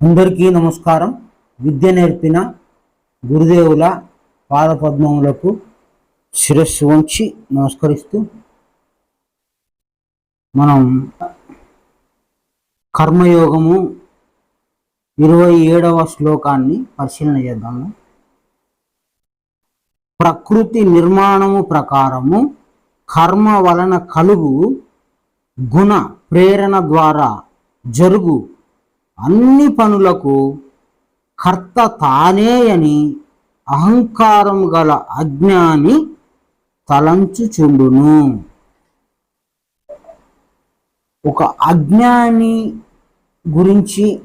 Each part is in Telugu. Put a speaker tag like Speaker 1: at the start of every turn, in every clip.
Speaker 1: అందరికీ నమస్కారం. విద్య నేర్పిన గురుదేవుల పాదపద్మములకు శిరస్సు వంచి నమస్కరిస్తూ మనం కర్మయోగము ఇరవై ఏడవ శ్లోకాన్ని పరిశీలన చేద్దాము. ప్రకృతి నిర్మాణము ప్రకారము కర్మ వలన కలుగు గుణ ప్రేరణ ద్వారా జరుగు అన్ని పనులకు కర్త తానే అని అహంకారం గల అజ్ఞాని తలంచుచుండును. ఒక అజ్ఞాని గురించి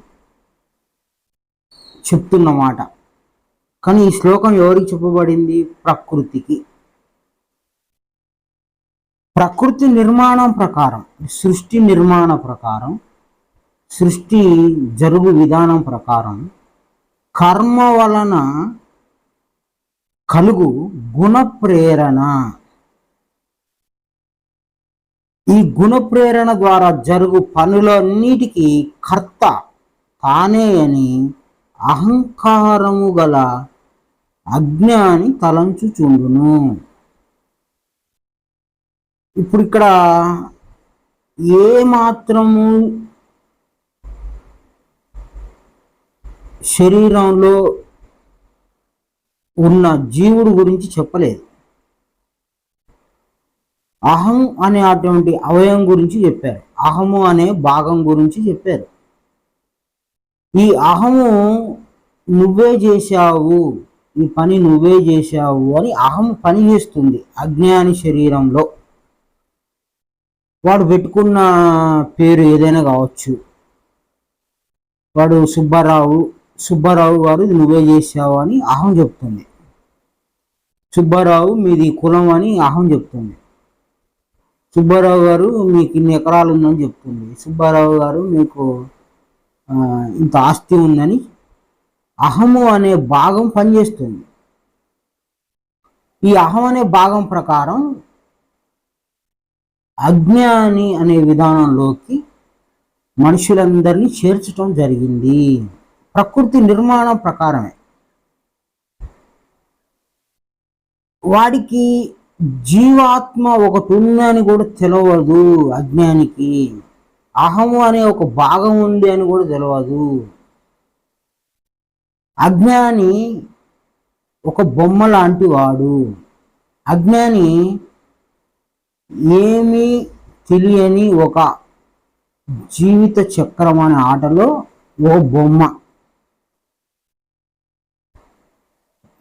Speaker 1: చెప్తున్నమాట. కానీ ఈ శ్లోకం ఎవరికి చెప్పబడింది? ప్రకృతికి. ప్రకృతి నిర్మాణం ప్రకారం సృష్టి నిర్మాణ ప్రకారం సృష్టి జరుగు విధానం ప్రకారం కర్మ వలన కలుగు గుణ ప్రేరణ ఈ గుణ ప్రేరణ ద్వారా జరుగు పనులన్నిటికీ కర్త తానే అని అహంకారము గల అజ్ఞాని తలంచుచుండును. ఇప్పుడు ఇక్కడ ఏ మాత్రము శరీరంలో ఉన్న జీవుడు గురించి చెప్పలేదు. అహం అనే అటువంటి అవయవం గురించి చెప్పారు. అహము అనే భాగం గురించి చెప్పారు. ఈ అహము నువ్వే చేశావు ఈ పని నువ్వే చేశావు అని అహం పని చేస్తుంది అజ్ఞాని శరీరంలో. వాడు పెట్టుకున్న పేరు ఏదైనా కావచ్చు. వాడు సుబ్బారావు సుబ్బారావు గారు ఇది నువ్వే చేసావు అని అహం చెప్తుంది. సుబ్బారావు మీది కులం అని అహం చెప్తుంది. సుబ్బారావు గారు మీకు ఇన్ని ఎకరాలు ఉందని చెప్తుంది. సుబ్బారావు గారు మీకు ఇంత ఆస్తి ఉందని అహము అనే భాగం పనిచేస్తుంది. ఈ అహం అనే భాగం ప్రకారం అజ్ఞాని అనే విధానంలోకి మనుషులందరినీ చేర్చటం జరిగింది. ప్రకృతి నిర్మాణం ప్రకారమే. వాడికి జీవాత్మ ఒకటి ఉందని కూడా తెలియదు అజ్ఞానికి. అహము అనే ఒక భాగం ఉంది అని కూడా తెలియదు అజ్ఞాని ఒక బొమ్మ లాంటి వాడు. అజ్ఞాని ఏమీ తెలియని ఒక జీవిత చక్రం అనే ఆటలో ఓ బొమ్మ.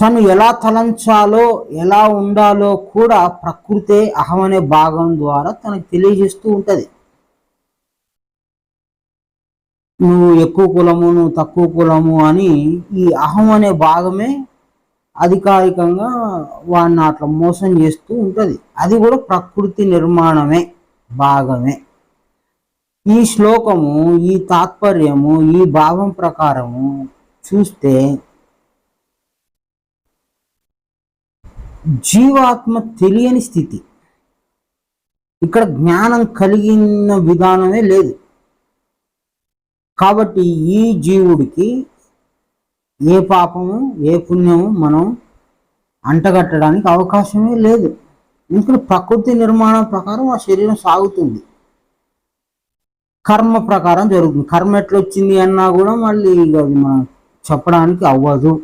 Speaker 1: తను ఎలా తలంచాలో ఎలా ఉండాలో కూడా ప్రకృతే అహం అనే భాగం ద్వారా తనకు తెలియజేస్తూ ఉంటుంది. నువ్వు ఎక్కువ కులము నువ్వు తక్కువ కులము అని ఈ అహం అనే భాగమే అధికారికంగా వాడిని అట్లా మోసం చేస్తూ ఉంటుంది. అది కూడా ప్రకృతి నిర్మాణమే భాగమే. ఈ శ్లోకము ఈ తాత్పర్యము ఈ భావం ప్రకారము చూస్తే జీవాత్మ తెలియని స్థితి. ఇక్కడ జ్ఞానం కలిగిన విధానమే లేదు. కాబట్టి ఈ జీవుడికి ఏ పాపము ఏ పుణ్యము మనం అంటగట్టడానికి అవకాశమే లేదు. ఎందుకంటే ప్రకృతి నిర్మాణం ప్రకారం ఆ శరీరం సాగుతుంది. కర్మ ప్రకారం జరుగుతుంది. కర్మ ఎట్లా వచ్చింది అన్నా కూడా మళ్ళీ ఇక అది మనం చెప్పడానికి అవ్వదు.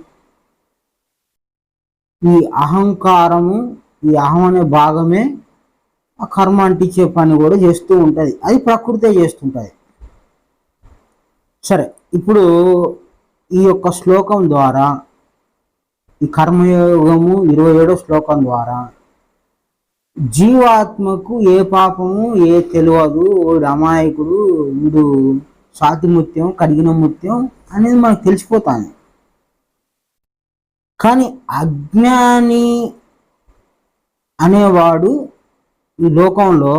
Speaker 1: ఈ అహంకారము ఈ అహం అనే భాగమే ఆ కర్మ అంటించే పని కూడా చేస్తూ ఉంటుంది. అది ప్రకృతే చేస్తుంటుంది. సరే ఇప్పుడు ఈ యొక్క శ్లోకం ద్వారా ఈ కర్మయోగము ఇరవై ఏడో శ్లోకం ద్వారా జీవాత్మకు ఏ పాపము ఏ తెలియదు వీడు అమాయకుడు వీడు సాతి ముత్యం కడిగిన ముత్యం అనేది మనకు తెలిసిపోతాను కానీ అజ్ఞాని అనేవాడు ఈ లోకంలో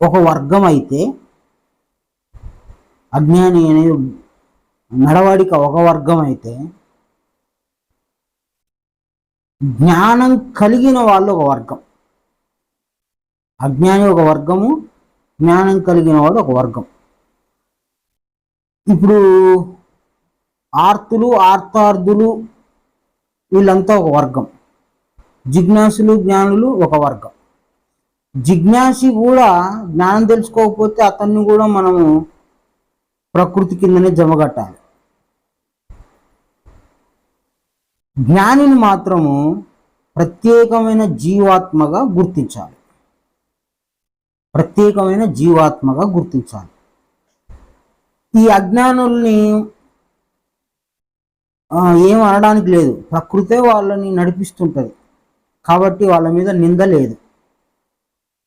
Speaker 1: ఒక వర్గం అయితే అజ్ఞాని అనే నడవడిక ఒక వర్గం అయితే జ్ఞానం కలిగిన వాళ్ళు ఒక వర్గం. అజ్ఞాని ఒక వర్గము జ్ఞానం కలిగిన వాడు ఒక వర్గం. ఇప్పుడు ఆర్తులు ఆర్తార్థులు వీళ్ళంతా ఒక వర్గం. జిజ్ఞాసులు జ్ఞానులు ఒక వర్గం. జిజ్ఞాసి కూడా జ్ఞానం తెలుసుకోకపోతే అతన్ని కూడా మనము ప్రకృతి కిందనే జమగట్టాలి జ్ఞానిని మాత్రము ప్రత్యేకమైన జీవాత్మగా గుర్తించాలి. ప్రత్యేకమైన జీవాత్మగా గుర్తించాలి. ఈ అజ్ఞానుల్ని ఏం అనడానికి లేదు. ప్రకృతే వాళ్ళని నడిపిస్తుంటుంది. కాబట్టి వాళ్ళ మీద నింద లేదు.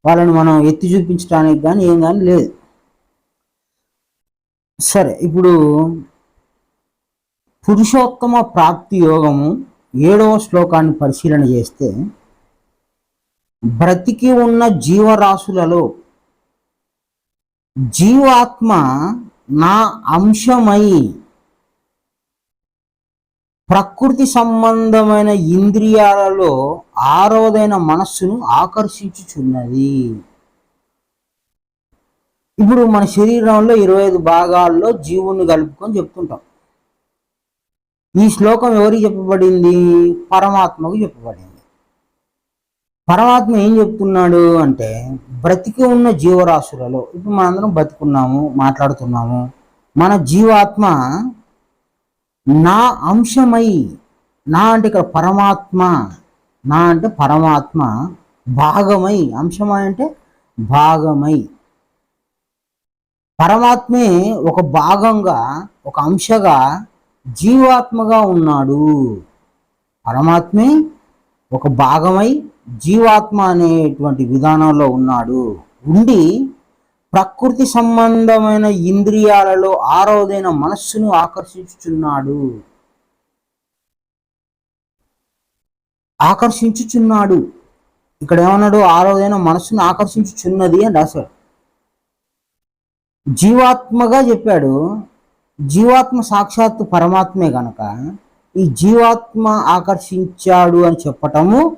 Speaker 1: వాళ్ళని మనం ఎత్తి చూపించడానికి కానీ ఏం కానీ లేదు. సరే ఇప్పుడు పురుషోత్తమ ప్రాప్తి యోగము ఏడవ శ్లోకాన్ని పరిశీలన చేస్తే బ్రతికి ఉన్న జీవరాశులలో జీవాత్మ నా అంశమై ప్రకృతి సంబంధమైన ఇంద్రియాలలో ఆరోదైన మనస్సును ఆకర్షించుచున్నది. ఇప్పుడు మన శరీరంలో ఇరవై ఐదు భాగాల్లో జీవుని కలుపుకొని చెప్తుంటాం. ఈ శ్లోకం ఎవరికి చెప్పబడింది? పరమాత్మకు చెప్పబడింది. పరమాత్మ ఏం చెప్తున్నాడు అంటే బ్రతికి ఉన్న జీవరాశులలో ఇప్పుడు మనందరం బతికున్నాము మాట్లాడుతున్నాము మన జీవాత్మ నా అంశమై నా అంటే ఇక్కడ పరమాత్మ నా అంటే పరమాత్మ భాగమై అంశమై అంటే భాగమై. పరమాత్మే ఒక భాగంగా ఒక అంశగా జీవాత్మగా ఉన్నాడు. పరమాత్మే ఒక భాగమై జీవాత్మ అనేటువంటి విధానంలో ఉన్నాడు. ఉండి ప్రకృతి సంబంధమైన ఇంద్రియాలలో ఆరోదైన మనస్సును ఆకర్షించుచున్నాడు. ఆకర్షించుచున్నాడు. ఇక్కడ ఏమన్నాడు? ఆరోదైన మనస్సును ఆకర్షించుచున్నది అని రాశాడు. జీవాత్మగా చెప్పాడు. జీవాత్మ సాక్షాత్తు పరమాత్మే గనక ఈ జీవాత్మ ఆకర్షించాడు అని చెప్పటము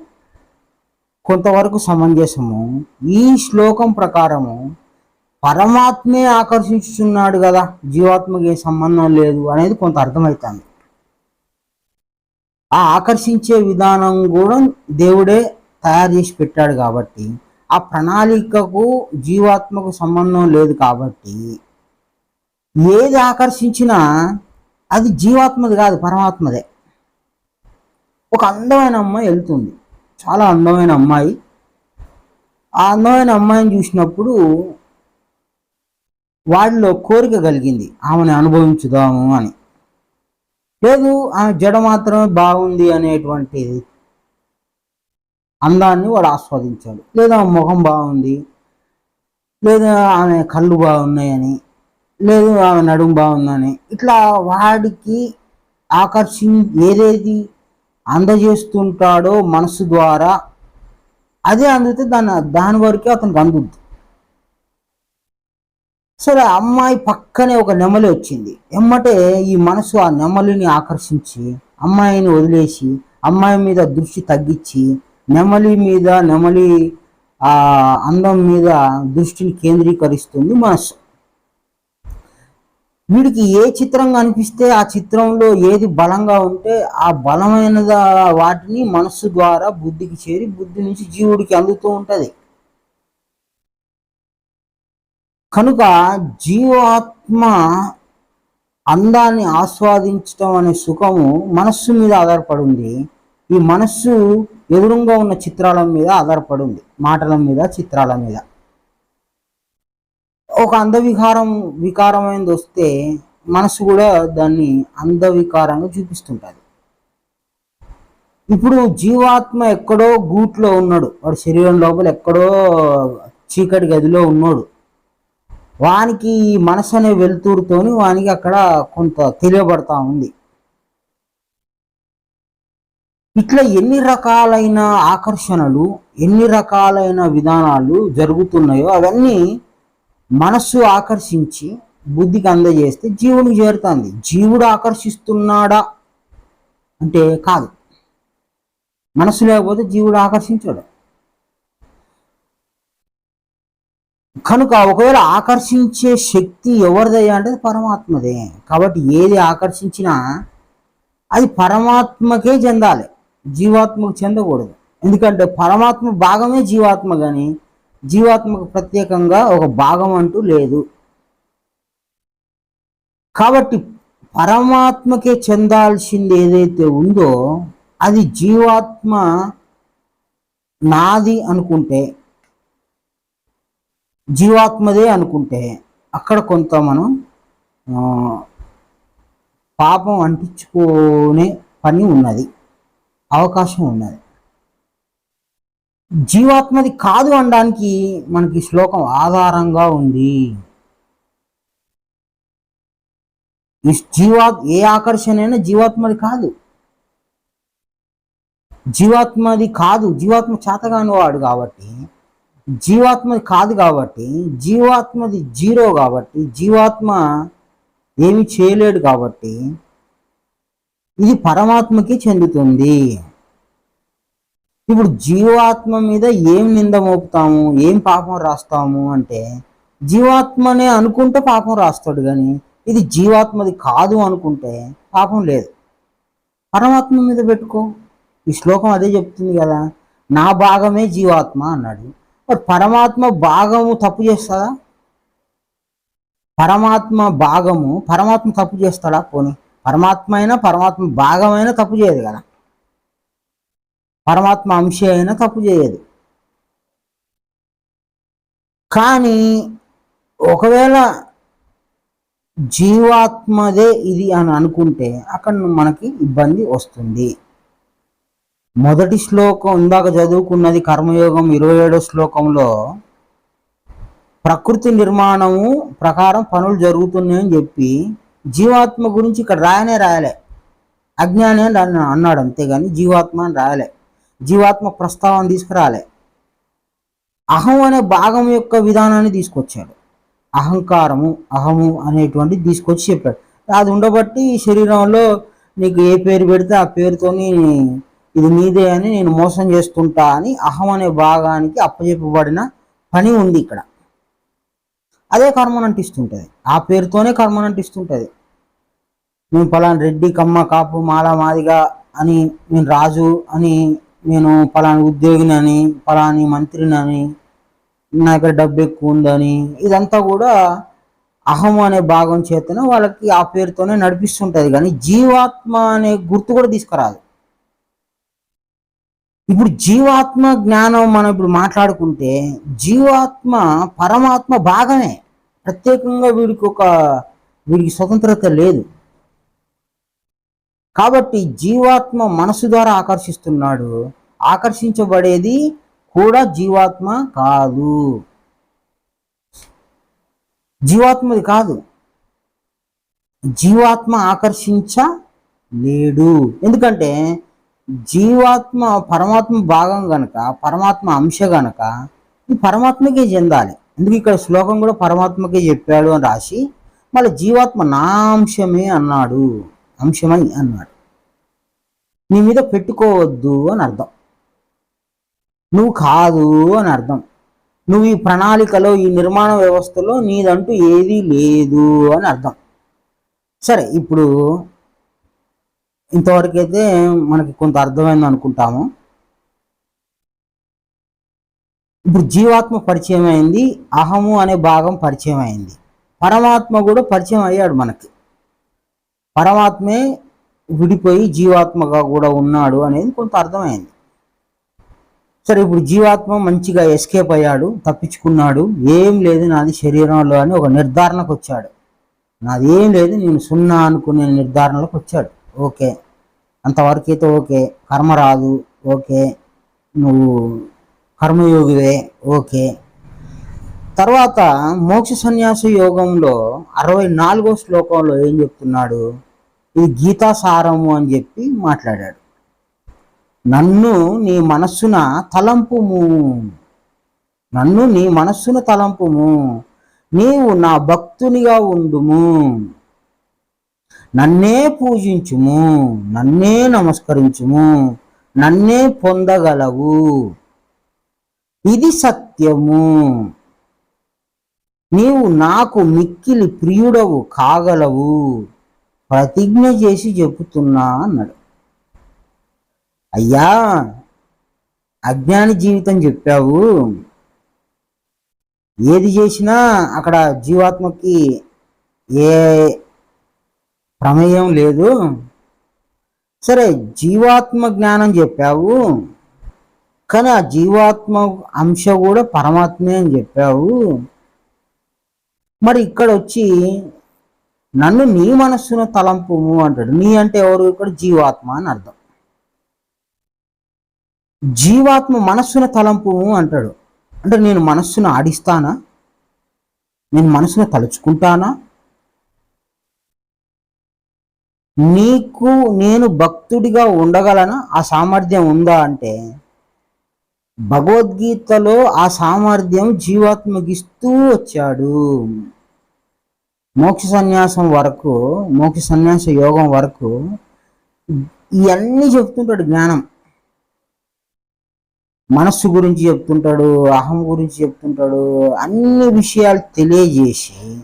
Speaker 1: కొంతవరకు సమంజసము. ఈ శ్లోకం ప్రకారము పరమాత్మే ఆకర్షించుచున్నాడు కదా జీవాత్మకి ఏ సంబంధం లేదు అనేది కొంత అర్థమవుతుంది ఆ ఆకర్షించే విధానం కూడా దేవుడే తయారు చేసి పెట్టాడు కాబట్టి ఆ ప్రణాళికకు జీవాత్మకు సంబంధం లేదు కాబట్టి ఏది ఆకర్షించినా అది జీవాత్మది కాదు పరమాత్మదే. ఒక అందమైన అమ్మాయి వెళ్తుంది. చాలా అందమైన అమ్మాయి. ఆ అందమైన అమ్మాయిని చూసినప్పుడు వాడిలో కోరిక కలిగింది. ఆమెను అనుభవించుదాము అని. లేదు ఆమె జడ మాత్రమే బాగుంది అనేటువంటి అందాన్ని వాడు ఆస్వాదించాడు. లేదా ఆమె ముఖం బాగుంది. లేదా ఆమె కళ్ళు బాగున్నాయని. లేదు ఆమె నడుము బాగుందని. ఇట్లా వాడికి ఆకర్షి ఏదేది అందజేస్తుంటాడో మనసు ద్వారా అదే అందితే దాని దాని వరకే అతనికి అందుద్ది. సరే ఆ అమ్మాయి పక్కనే ఒక నెమలి వచ్చింది. ఎమ్మటే ఈ మనసు ఆ నెమలిని ఆకర్షించి అమ్మాయిని వదిలేసి అమ్మాయి మీద దృష్టి తగ్గించి నెమలి మీద నెమలి ఆ అందం మీద దృష్టిని కేంద్రీకరిస్తుంది మనసు. వీడికి ఏ చిత్రం కనిపిస్తే ఆ చిత్రంలో ఏది బలంగా ఉంటే ఆ బలమైన వాటిని మనస్సు ద్వారా బుద్ధికి చేరి బుద్ధి నుంచి జీవుడికి అందుతూ ఉంటుంది. కనుక జీవాత్మ అందాన్ని ఆస్వాదించడం అనే సుఖము మనస్సు మీద ఆధారపడి ఉంది ఈ మనస్సు ఎదురుగా ఉన్న చిత్రాల మీద ఆధారపడి ఉంది మాటల మీద చిత్రాల మీద. ఒక అంధవికారం వికారమైనది వస్తే మనసు కూడా దాన్ని అంధవికారంగా చూపిస్తుంటుంది. ఇప్పుడు జీవాత్మ ఎక్కడో గూట్లో ఉన్నాడు. వాడు శరీరం లోపల ఎక్కడో చీకటి గదిలో ఉన్నాడు. వానికి మనసు అనే వెలుతురుతోని వానికి అక్కడ కొంత తెలియబడతా ఉంది. ఇట్లా ఎన్ని రకాలైన ఆకర్షణలు ఎన్ని రకాలైన విధానాలు జరుగుతున్నాయో అవన్నీ మనస్సు ఆకర్షించి బుద్ధికి అందజేస్తే జీవుడికి చేరుతుంది. జీవుడు ఆకర్షిస్తున్నాడా? అంటే కాదు. మనస్సు లేకపోతే జీవుడు ఆకర్షించాడు. కనుక ఒకవేళ ఆకర్షించే శక్తి ఎవరిదయ్యా అంటే పరమాత్మదే. కాబట్టి ఏది ఆకర్షించినా అది పరమాత్మకే చెందాలి. జీవాత్మకు చెందకూడదు. ఎందుకంటే పరమాత్మ భాగమే జీవాత్మ కానీ జీవాత్మకు ప్రత్యేకంగా ఒక భాగం అంటూ లేదు. కాబట్టి పరమాత్మకే చెందాల్సింది ఏదైతే ఉందో అది జీవాత్మ నాది అనుకుంటే జీవాత్మదే అనుకుంటే అక్కడ కొంత మనం పాపం అంటించుకునే పని ఉన్నది అవకాశం ఉన్నది. జీవాత్మది కాదు అనడానికి మనకి శ్లోకం ఆధారంగా ఉంది. ఈ జీవా ఏ ఆకర్షణ అయినా జీవాత్మది కాదు. జీవాత్మది కాదు జీవాత్మ చేతగాని వాడు కాబట్టి జీవాత్మది కాదు కాబట్టి జీవాత్మది జీరో కాబట్టి జీవాత్మ ఏమి చేయలేడు కాబట్టి ఇది పరమాత్మకి చెందుతుంది. ఇప్పుడు జీవాత్మ మీద ఏం నింద మోపుతాము? ఏం పాపం రాస్తాము అంటే జీవాత్మనే అనుకుంటే పాపం రాస్తాడు కానీ ఇది జీవాత్మది కాదు అనుకుంటే పాపం లేదు. పరమాత్మ మీద పెట్టుకో. ఈ శ్లోకం అదే చెప్తుంది కదా నా భాగమే జీవాత్మ అన్నాడు. మరి పరమాత్మ భాగము తప్పు చేస్తుందా పరమాత్మ భాగము పరమాత్మ తప్పు చేస్తాడా? పోనీ. పరమాత్మ అయినా పరమాత్మ భాగమైనా తప్పు చేయదు కదా. పరమాత్మ అంశ అయినా తప్పు చేయదు. కానీ ఒకవేళ జీవాత్మదే ఇది అని అనుకుంటే అక్కడ మనకి ఇబ్బంది వస్తుంది. మొదటి శ్లోకం ఇందాక చదువుకున్నది కర్మయోగం ఇరవై ఏడో శ్లోకంలో ప్రకృతి నిర్మాణము ప్రకారం పనులు జరుగుతున్నాయని చెప్పి జీవాత్మ గురించి ఇక్కడ రాయనే రాయలే. అజ్ఞానే అన్నాడు అంతేగాని జీవాత్మ అని రాయలే. జీవాత్మ ప్రస్తావన తీసుకురాలే. అహం అనే భాగం యొక్క విధానాన్ని తీసుకొచ్చాడు. అహంకారము అహము అనేటువంటి తీసుకొచ్చి చెప్పాడు. అది ఉండబట్టి శరీరంలో నీకు ఏ పేరు పెడితే ఆ పేరుతోని ఇది నీదే అని నేను మోసం చేస్తుంటా అని అహం అనే భాగానికి అప్పచెప్పబడిన పని ఉంది ఇక్కడ. అదే కర్మనంటిస్తుంటుంది ఆ పేరుతోనే కర్మనంటిస్తుంటుంది నేను పలానా రెడ్డి కమ్మ కాపు మాల మాదిగా అని నేను రాజు అని నేను పలాని ఉద్యోగిని అని పలాని మంత్రిని అని నా దగ్గర డబ్బు ఎక్కువ ఉందని ఇదంతా కూడా అహం అనే భాగం చేతనే వాళ్ళకి ఆ పేరుతోనే నడిపిస్తుంటుంది. కానీ జీవాత్మ అనే గుర్తు కూడా తీసుకురాదు. ఇప్పుడు జీవాత్మ జ్ఞానం మనం ఇప్పుడు మాట్లాడుకుంటే జీవాత్మ పరమాత్మ భాగమే. ప్రత్యేకంగా వీడికి ఒక వీడికి స్వతంత్రత లేదు. కాబట్టి జీవాత్మ మనసు ద్వారా ఆకర్షిస్తున్నాడు. ఆకర్షించబడేది కూడా జీవాత్మ కాదు. జీవాత్మది కాదు. జీవాత్మ ఆకర్షించ లేడు ఎందుకంటే జీవాత్మ పరమాత్మ భాగం గనక పరమాత్మ అంశ గనక ఇది పరమాత్మకే చెందాలి. ఎందుకు ఇక్కడ శ్లోకం కూడా పరమాత్మకే చెప్పాడు అని రాసి మళ్ళీ జీవాత్మ నా అంశమే అన్నాడు. అంశమై అన్నాడు. నీ మీద పెట్టుకోవద్దు అని అర్థం. నువ్వు కాదు అని అర్థం. నువ్వు ఈ ప్రణాళికలో ఈ నిర్మాణ వ్యవస్థలో నీదంటూ ఏదీ లేదు అని అర్థం. సరే ఇప్పుడు ఇంతవరకైతే మనకి కొంత అర్థమైంది అనుకుంటాము. ఇప్పుడు జీవాత్మ పరిచయం అయింది అహము అనే భాగం పరిచయం అయింది పరమాత్మ కూడా పరిచయం అయ్యాడు మనకి. పరమాత్మే విడిపోయి జీవాత్మగా కూడా ఉన్నాడు అనేది కొంత అర్థమైంది. సరే ఇప్పుడు జీవాత్మ మంచిగా ఎస్కేప్ అయ్యాడు తప్పించుకున్నాడు ఏం లేదు నాది శరీరంలో అని ఒక నిర్ధారణకు వచ్చాడు. నాది ఏం లేదు నేను సున్నా అనుకునే నిర్ధారణలోకి వచ్చాడు. ఓకే. అంతవరకు అయితే ఓకే. కర్మ రాదు ఓకే. నువ్వు కర్మయోగివే ఓకే. తర్వాత మోక్ష సన్యాస యోగంలో అరవై నాలుగో శ్లోకంలో ఏం చెప్తున్నాడు? ఇది గీతా సారము అని చెప్పి మాట్లాడాడు. నన్ను నీ మనస్సున తలంపుము. నన్ను నీ మనస్సున తలంపుము. నీవు నా భక్తునిగా ఉండుము. నన్నే పూజించుము. నన్నే నమస్కరించుము. నన్నే పొందగలవు. ఇది సత్యము. నీవు నాకు మిక్కిలి ప్రియుడవు కాగలవు. ప్రతిజ్ఞ చేసి చెబుతున్నా అన్నాడు. అయ్యా అజ్ఞాని జీవితం చెప్పావు. ఏది చేసినా అక్కడ జీవాత్మకి ఏ ప్రమేయం లేదు. సరే జీవాత్మ జ్ఞానం చెప్పావు. కానీ ఆ జీవాత్మ అంశ కూడా పరమాత్మే అని చెప్పావు. మరి ఇక్కడ వచ్చి నన్ను నీ మనస్సును తలంపు అంటాడు. నీ అంటే ఎవరు? ఇక్కడ జీవాత్మ అని అర్థం. జీవాత్మ మనస్సును తలంపు అంటాడు. అంటే నేను మనస్సును ఆడిస్తానా? నేను మనసును తలుచుకుంటానా? నీకు నేను భక్తుడిగా ఉండగలనా? ఆ సామర్థ్యం ఉందా అంటే భగవద్గీతలో ఆ సామర్థ్యం జీవాత్మకిస్తూ వచ్చాడు. మోక్ష సన్యాసం వరకు మోక్ష సన్యాస యోగం వరకు ఇవన్నీ చెప్తుంటాడు జ్ఞానం. మనస్సు గురించి చెప్తుంటాడు అహం గురించి చెప్తుంటాడు అన్ని విషయాలు తెలియజేసి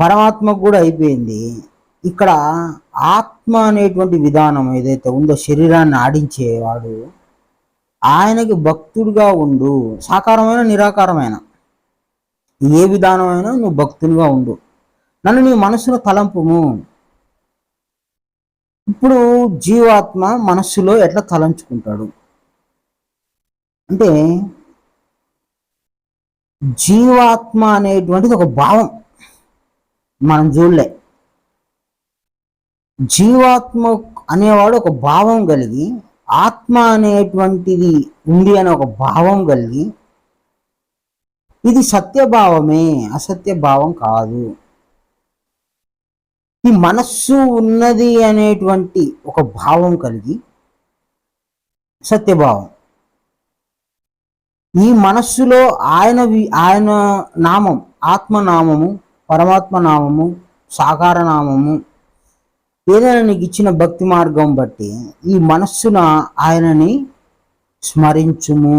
Speaker 1: పరమాత్మకు కూడా అయిపోయింది. ఇక్కడ ఆత్మ అనేటువంటి విధానం ఏదైతే ఉందో శరీరాన్ని ఆడించేవాడు ఆయనకి భక్తుడిగా ఉండు. సాకారమైన నిరాకారమైన. ఏ విధానమైనా నువ్వు భక్తులుగా ఉండు. నన్ను నీ మనసులో తలంపుము. ఇప్పుడు జీవాత్మ మనస్సులో ఎట్లా తలంచుకుంటాడు? అంటే జీవాత్మ అనేటువంటిది ఒక భావం. మనం చూడలే. జీవాత్మ అనేవాడు ఒక భావం కలిగి ఆత్మ అనేటువంటిది ఉంది అనే ఒక భావం కలిగి ఇది సత్యభావమే అసత్య భావం కాదు. ఈ మనస్సు ఉన్నది అనేటువంటి ఒక భావం కలిగి సత్యభావం. ఈ మనస్సులో ఆయన ఆయన నామం ఆత్మనామము పరమాత్మ నామము సాకార నామము ఏదైనా నీకు ఇచ్చిన భక్తి మార్గం బట్టి ఈ మనస్సున ఆయనని స్మరించుము.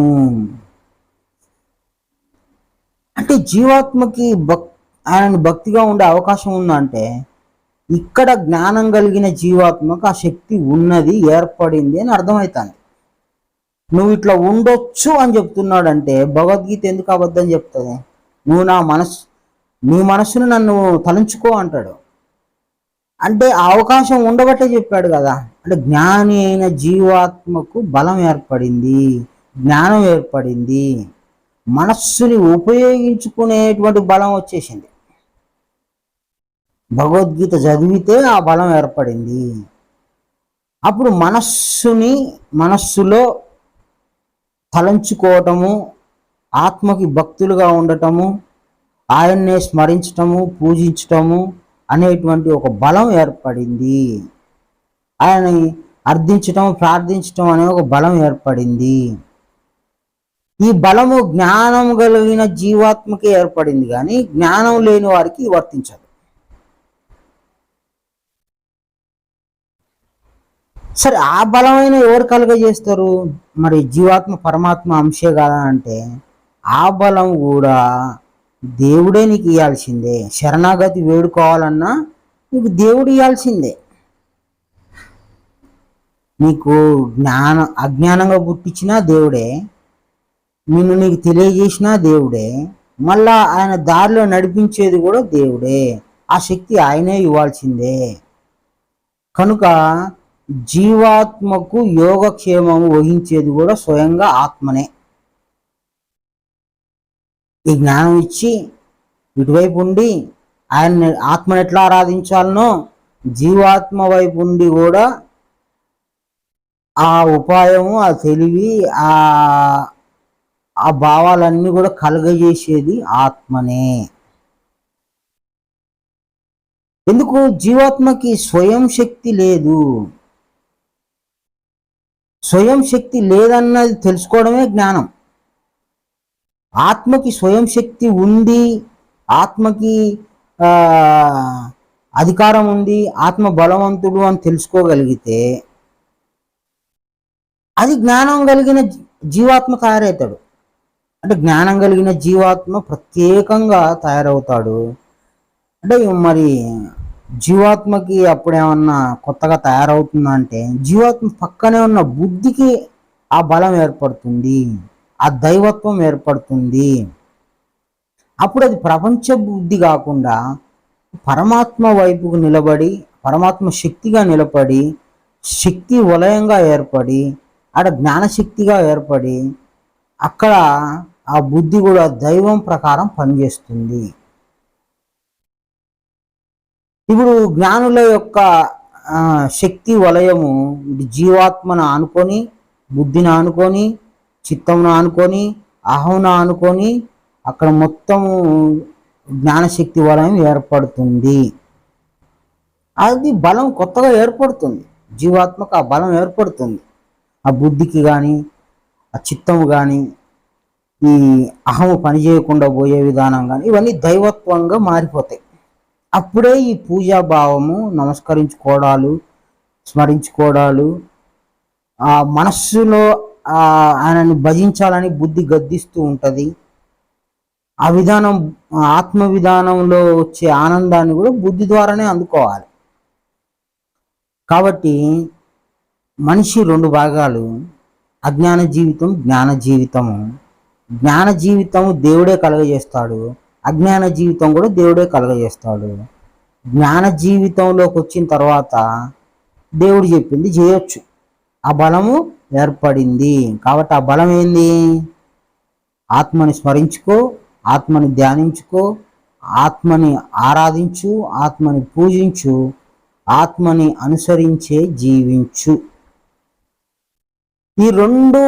Speaker 1: అంటే జీవాత్మకి భక్ ఆయనని భక్తిగా ఉండే అవకాశం ఉందంటే ఇక్కడ జ్ఞానం కలిగిన జీవాత్మకు ఆ శక్తి ఉన్నది ఏర్పడింది అని అర్థమవుతుంది నువ్వు ఇట్లా ఉండొచ్చు అని చెప్తున్నాడంటే భగవద్గీత ఎందుకు అబద్ధం చెప్తుంది? నువ్వు నా మనస్సు నీ మనసును నన్ను తలంచుకో అంటాడు. అంటే అవకాశం ఉండబట్టే చెప్పాడు కదా. అంటే జ్ఞాని అయిన జీవాత్మకు బలం ఏర్పడింది జ్ఞానం ఏర్పడింది మనస్సుని ఉపయోగించుకునేటువంటి బలం వచ్చేసింది. భగవద్గీత చదివితే ఆ బలం ఏర్పడింది. అప్పుడు మనస్సుని మనస్సులో తలంచుకోవటము ఆత్మకి భక్తులుగా ఉండటము ఆయన్నే స్మరించటము పూజించటము అనేటువంటి ఒక బలం ఏర్పడింది. ఆయనని అర్థించటం ప్రార్థించటం అనే ఒక బలం ఏర్పడింది. ఈ బలము జ్ఞానం కలిగిన జీవాత్మకే ఏర్పడింది కానీ జ్ఞానం లేని వారికి వర్తించదు. సరే ఆ బలమైన ఎవరు కలుగజేస్తారు? మరి జీవాత్మ పరమాత్మ అంశే కదా అంటే ఆ బలం కూడా దేవుడే నీకు ఇవ్వాల్సిందే శరణాగతి వేడుకోవాలన్నా నీకు దేవుడు ఇవ్వాల్సిందే నీకు జ్ఞానం అజ్ఞానంగా పుట్టించినా దేవుడే నిన్ను నీకు తెలియజేసినా దేవుడే మళ్ళా ఆయన దారిలో నడిపించేది కూడా దేవుడే. ఆ శక్తి ఆయనే ఇవ్వాల్సిందే. కనుక జీవాత్మకు యోగక్షేమము వహించేది కూడా స్వయంగా ఆత్మనే. ఈ జ్ఞానం ఇచ్చి ఇటువైపు ఉండి ఆయన ఆత్మను ఎట్లా ఆరాధించాలనో జీవాత్మ వైపు ఉండి కూడా ఆ ఉపాయము ఆ తెలివి ఆ ఆ భావాలన్నీ కూడా కలగజేసేది ఆత్మనే. ఎందుకు? జీవాత్మకి స్వయం శక్తి లేదు. స్వయం శక్తి లేదన్నది తెలుసుకోవడమే జ్ఞానం. ఆత్మకి స్వయం శక్తి ఉంది ఆత్మకి అధికారం ఉంది ఆత్మ బలవంతుడు అని తెలుసుకోగలిగితే అది జ్ఞానం కలిగిన జీవాత్మ తయారవుతాడు. అంటే జ్ఞానం కలిగిన జీవాత్మ ప్రత్యేకంగా తయారవుతాడు. అంటే మరి జీవాత్మకి అప్పుడేమన్నా కొత్తగా తయారవుతుందంటే జీవాత్మ పక్కనే ఉన్న బుద్ధికి ఆ బలం ఏర్పడుతుంది. ఆ దైవత్వం ఏర్పడుతుంది. అప్పుడు అది ప్రపంచ బుద్ధి కాకుండా పరమాత్మ వైపుకు నిలబడి పరమాత్మ శక్తిగా నిలబడి శక్తి వలయంగా ఏర్పడి ఆడ జ్ఞానశక్తిగా ఏర్పడి అక్కడ ఆ బుద్ధి కూడా దైవం ప్రకారం పనిచేస్తుంది. ఇప్పుడు జ్ఞానుల యొక్క శక్తి వలయము జీవాత్మను ఆనుకొని బుద్ధిని ఆనుకొని చిత్తంను ఆనుకొని అహంను ఆనుకొని అక్కడ మొత్తం జ్ఞానశక్తి వలయం ఏర్పడుతుంది. అది బలం కొత్తగా ఏర్పడుతుంది. జీవాత్మకు ఆ బలం ఏర్పడుతుంది. ఆ బుద్ధికి కానీ ఆ చిత్తము కానీ ఈ అహము పనిచేయకుండా పోయే విధానం కానీ ఇవన్నీ దైవత్వంగా మారిపోతాయి. అప్పుడే ఈ పూజా భావము నమస్కరించుకోవడాలు స్మరించుకోవడాలు ఆ మనస్సులో ఆయనని భజించాలని బుద్ధి గద్దిస్తూ ఉంటుంది. ఆ విధానం ఆత్మ విధానంలో వచ్చే ఆనందాన్ని కూడా బుద్ధి ద్వారానే అందుకోవాలి. కాబట్టి మనిషి రెండు భాగాలు అజ్ఞాన జీవితం జ్ఞాన జీవితము. జ్ఞాన జీవితం దేవుడే కలగజేస్తాడు. అజ్ఞాన జీవితం కూడా దేవుడే కలగజేస్తాడు. జ్ఞాన జీవితంలోకి వచ్చిన తర్వాత దేవుడు చెప్పింది చేయొచ్చు. ఆ బలము ఏర్పడింది. కాబట్టి ఆ బలం ఏంది? ఆత్మని స్మరించుకో ఆత్మని ధ్యానించుకో ఆత్మని ఆరాధించు ఆత్మని పూజించు ఆత్మని అనుసరించే జీవించు. ఈ రెండు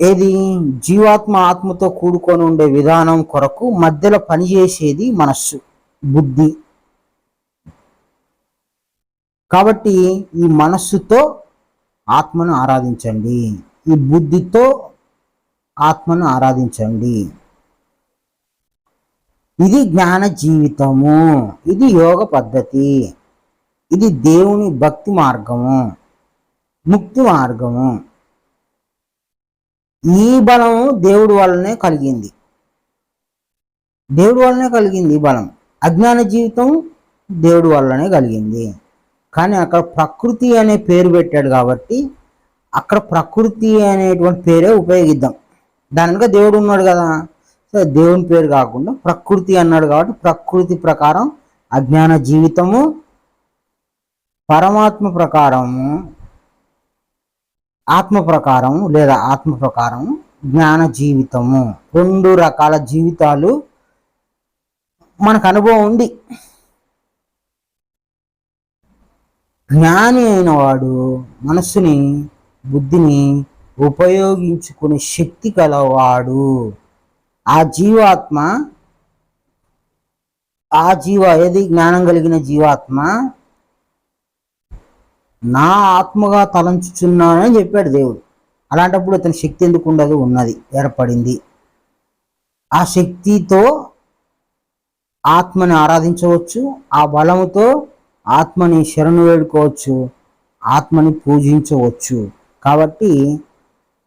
Speaker 1: ఏది? జీవాత్మ ఆత్మతో కూడుకొని ఉండే విధానం కొరకు మధ్యలో పనిచేసేది మనస్సు బుద్ధి. కాబట్టి ఈ మనస్సుతో ఆత్మను ఆరాధించండి. ఈ బుద్ధితో ఆత్మను ఆరాధించండి. ఇది జ్ఞాన జీవితము. ఇది యోగ పద్ధతి. ఇది దేవుని భక్తి మార్గము. ముక్తి మార్గము. ఈ బలము దేవుడి వల్లనే కలిగింది. దేవుడి వల్లనే కలిగింది ఈ బలం. అజ్ఞాన జీవితం దేవుడి వల్లనే కలిగింది. కానీ అక్కడ ప్రకృతి అనే పేరు పెట్టాడు కాబట్టి అక్కడ ప్రకృతి అనేటువంటి పేరే ఉపయోగిద్దాం. దానిగా దేవుడు ఉన్నాడు కదా. సో దేవుని పేరు కాకుండా ప్రకృతి అన్నాడు కాబట్టి ప్రకృతి ప్రకారం అజ్ఞాన జీవితము పరమాత్మ ప్రకారము ఆత్మ ప్రకారం లేదా ఆత్మ ప్రకారం జ్ఞాన జీవితము. రెండు రకాల జీవితాలు మనకు అనుభవం ఉంది. జ్ఞాని అయిన వాడు మనస్సుని బుద్ధిని ఉపయోగించుకునే శక్తి కలవాడు. ఆ జీవాత్మ ఆ జీవ ఏది? జ్ఞానం కలిగిన జీవాత్మ నా ఆత్మగా తలంచుచున్నానని చెప్పాడు దేవుడు. అలాంటప్పుడు అతని శక్తి ఎందుకు ఉండదు? ఉన్నది ఏర్పడింది. ఆ శక్తితో ఆత్మని ఆరాధించవచ్చు ఆ బలముతో ఆత్మని శరణు వేడుకోవచ్చు ఆత్మని పూజించవచ్చు. కాబట్టి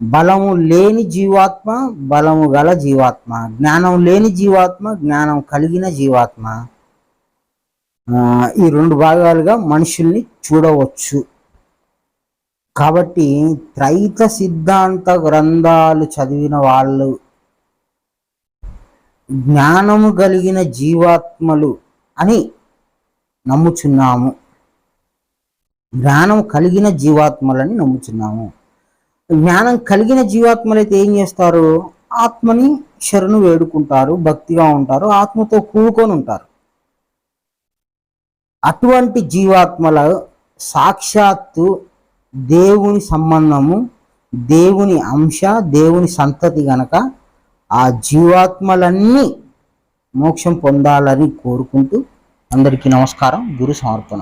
Speaker 1: బలము లేని జీవాత్మ బలము గల జీవాత్మ జ్ఞానం లేని జీవాత్మ జ్ఞానం కలిగిన జీవాత్మ. ఈ రెండు భాగాలుగా మనుషుల్ని చూడవచ్చు. కాబట్టి త్రైత సిద్ధాంత గ్రంథాలు చదివిన వాళ్ళు జ్ఞానము కలిగిన జీవాత్మలు అని నమ్ముచున్నాము. జ్ఞానం కలిగిన జీవాత్మలని నమ్ముచున్నాము. జ్ఞానం కలిగిన జీవాత్మలు అయితే ఏం చేస్తారు? ఆత్మని శరణు వేడుకుంటారు భక్తిగా ఉంటారు ఆత్మతో కూడుకొని ఉంటారు. అటువంటి జీవాత్మల సాక్షాత్తు దేవుని సంబంధము దేవుని అంశ దేవుని సంతతి గనక ఆ జీవాత్మలన్నీ మోక్షం పొందాలని కోరుకుంటూ అందరికీ నమస్కారం గురు సమర్పణ.